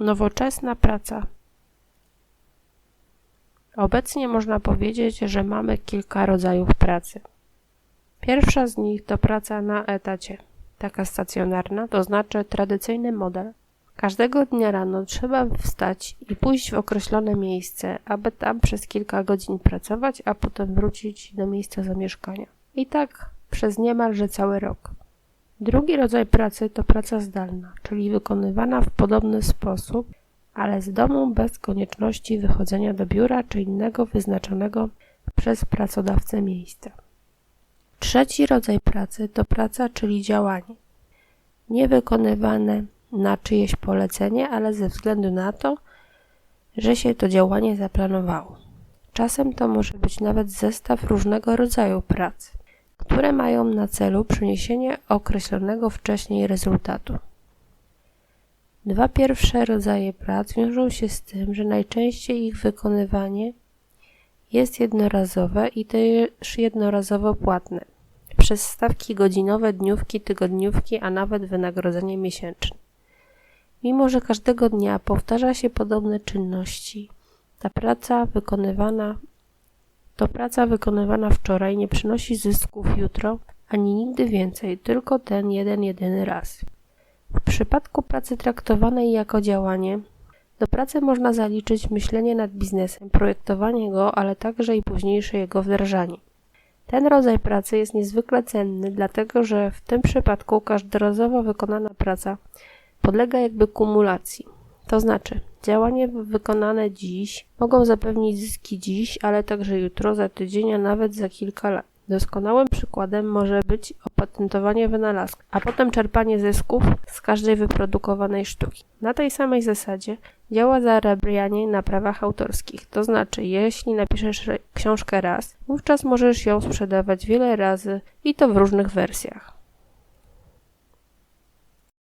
Nowoczesna praca. Obecnie można powiedzieć, że mamy kilka rodzajów pracy. Pierwsza z nich to praca na etacie, taka stacjonarna, to znaczy tradycyjny model. Każdego dnia rano trzeba wstać i pójść w określone miejsce, aby tam przez kilka godzin pracować, a potem wrócić do miejsca zamieszkania. I tak przez niemalże cały rok. Drugi rodzaj pracy to praca zdalna, czyli wykonywana w podobny sposób, ale z domu bez konieczności wychodzenia do biura czy innego wyznaczonego przez pracodawcę miejsca. Trzeci rodzaj pracy to praca, czyli działanie. Nie wykonywane na czyjeś polecenie, ale ze względu na to, że się to działanie zaplanowało. Czasem to może być nawet zestaw różnego rodzaju pracy, które mają na celu przyniesienie określonego wcześniej rezultatu. Dwa pierwsze rodzaje prac wiążą się z tym, że najczęściej ich wykonywanie jest jednorazowe i też jednorazowo płatne przez stawki godzinowe, dniówki, tygodniówki, a nawet wynagrodzenie miesięczne. Mimo, że każdego dnia powtarza się podobne czynności, ta praca wykonywana to praca wykonywana wczoraj nie przynosi zysków jutro, ani nigdy więcej, tylko ten jeden jedyny raz. W przypadku pracy traktowanej jako działanie, do pracy można zaliczyć myślenie nad biznesem, projektowanie go, ale także i późniejsze jego wdrażanie. Ten rodzaj pracy jest niezwykle cenny, dlatego że w tym przypadku każdorazowo wykonana praca podlega jakby kumulacji. To znaczy, działania wykonane dziś mogą zapewnić zyski dziś, ale także jutro, za tydzień, a nawet za kilka lat. Doskonałym przykładem może być opatentowanie wynalazku, a potem czerpanie zysków z każdej wyprodukowanej sztuki. Na tej samej zasadzie działa zarabianie na prawach autorskich. To znaczy, jeśli napiszesz książkę raz, wówczas możesz ją sprzedawać wiele razy i to w różnych wersjach.